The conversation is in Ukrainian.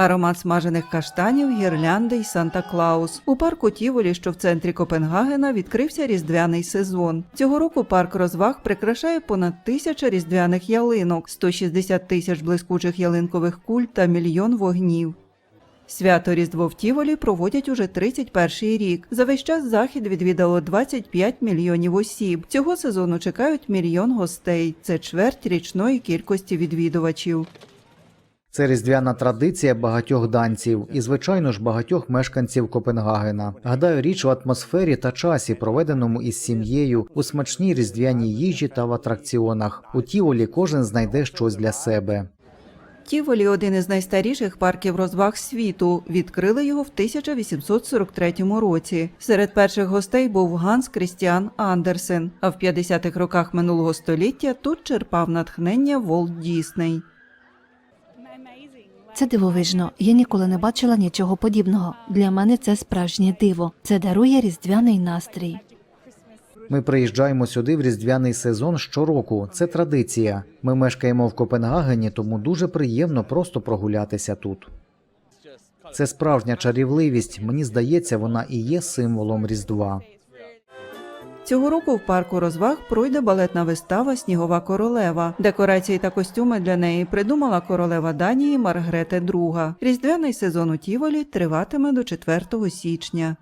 Аромат смажених каштанів, гірлянди й Санта-Клаус. У парку Тіволі, що в центрі Копенгагена, відкрився різдвяний сезон. Цього року парк розваг прикрашає понад тисяча різдвяних ялинок, 160 тисяч блискучих ялинкових куль та мільйон вогнів. Свято Різдво в Тіволі проводять уже 31-й рік. За весь час захід відвідало 25 мільйонів осіб. Цього сезону чекають мільйон гостей. Це чверть річної кількості відвідувачів. Це різдвяна традиція багатьох данців і, звичайно ж, багатьох мешканців Копенгагена. Гадаю, річ у атмосфері та часі, проведеному із сім'єю, у смачній різдвяній їжі та в атракціонах. У Тіволі кожен знайде щось для себе. Тіволі один із найстаріших парків розваг світу. Відкрили його в 1843 році. Серед перших гостей був Ганс Крістіан Андерсен. А в 50-х роках минулого століття тут черпав натхнення Волт Дісней. Це дивовижно. Я ніколи не бачила нічого подібного. Для мене це справжнє диво. Це дарує різдвяний настрій. Ми приїжджаємо сюди в різдвяний сезон щороку. Це традиція. Ми мешкаємо в Копенгагені, тому дуже приємно просто прогулятися тут. Це справжня чарівливість. Мені здається, вона і є символом Різдва. Цього року в парку розваг пройде балетна вистава Снігова королева. Декорації та костюми для неї придумала королева Данії Маргрете II. Різдвяний сезон у Тіволі триватиме до 4 січня.